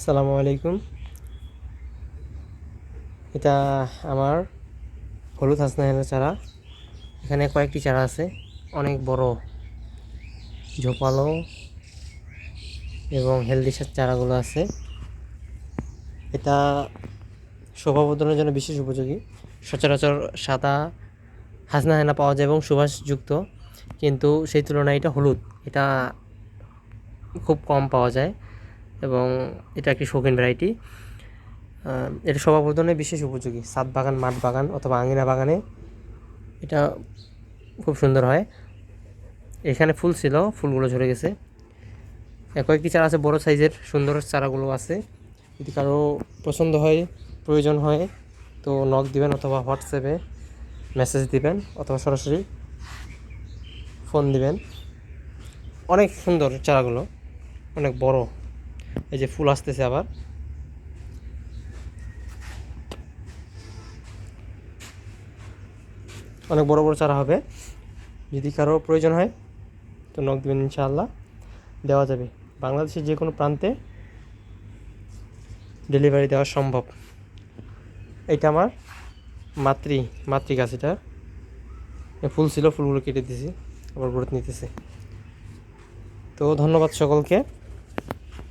আসসালামু আলাইকুম। এটা আমার হলুদ হাসনাহের চারা। এখানে কয়েকটি চারা আছে, অনেক বড়। ঝোপালো এবং হেলদি চারাগুলো আছে। এটা শোভাবর্ধনের জন্য বিশেষ উপযোগী। সচরাচর সাদা হাসনা হেনা পাওয়া যায় এবং সুবাসযুক্ত, কিন্তু সেই তুলনায় এটা হলুদ। এটা খুব কম পাওয়া যায়। এবং এটা একটি শৌখিন ভ্যারাইটি এটা শোভাবর্ধনে বিশেষ উপযোগী। সাত বাগান, মাঠ বাগান অথবা আঙিনা বাগানে এটা খুব সুন্দর হয়। এখানে ফুল ছিল, ফুলগুলো ঝরে গেছে। কয়েকটি চারা আছে, বড় সাইজের, সুন্দর চারাগুলো আছে। যদি কারও পছন্দ হয়, প্রয়োজন হয়, তো নক দিবেন অথবা হোয়াটসঅ্যাপে মেসেজ দিবেন অথবা সরাসরি ফোন দিবেন। অনেক সুন্দর চারাগুলো, অনেক বড়। এই যে ফুল আসতেছে আবার। অনেক বড় বড় চারা হবে। যদি কারও প্রয়োজন হয়, তো নক দেবেন ইনশাআল্লাহ। দেওয়া যাবে। বাংলাদেশের যে কোনো প্রান্তে ডেলিভারি দেওয়া সম্ভব। এটা আমার মাতৃ মাতৃ গাছ এটা। ফুল ছিল, ফুলগুলো কেটে দিয়েছি, আবার গ্রোথ নিতেছে। তো ধন্যবাদ সকলকে।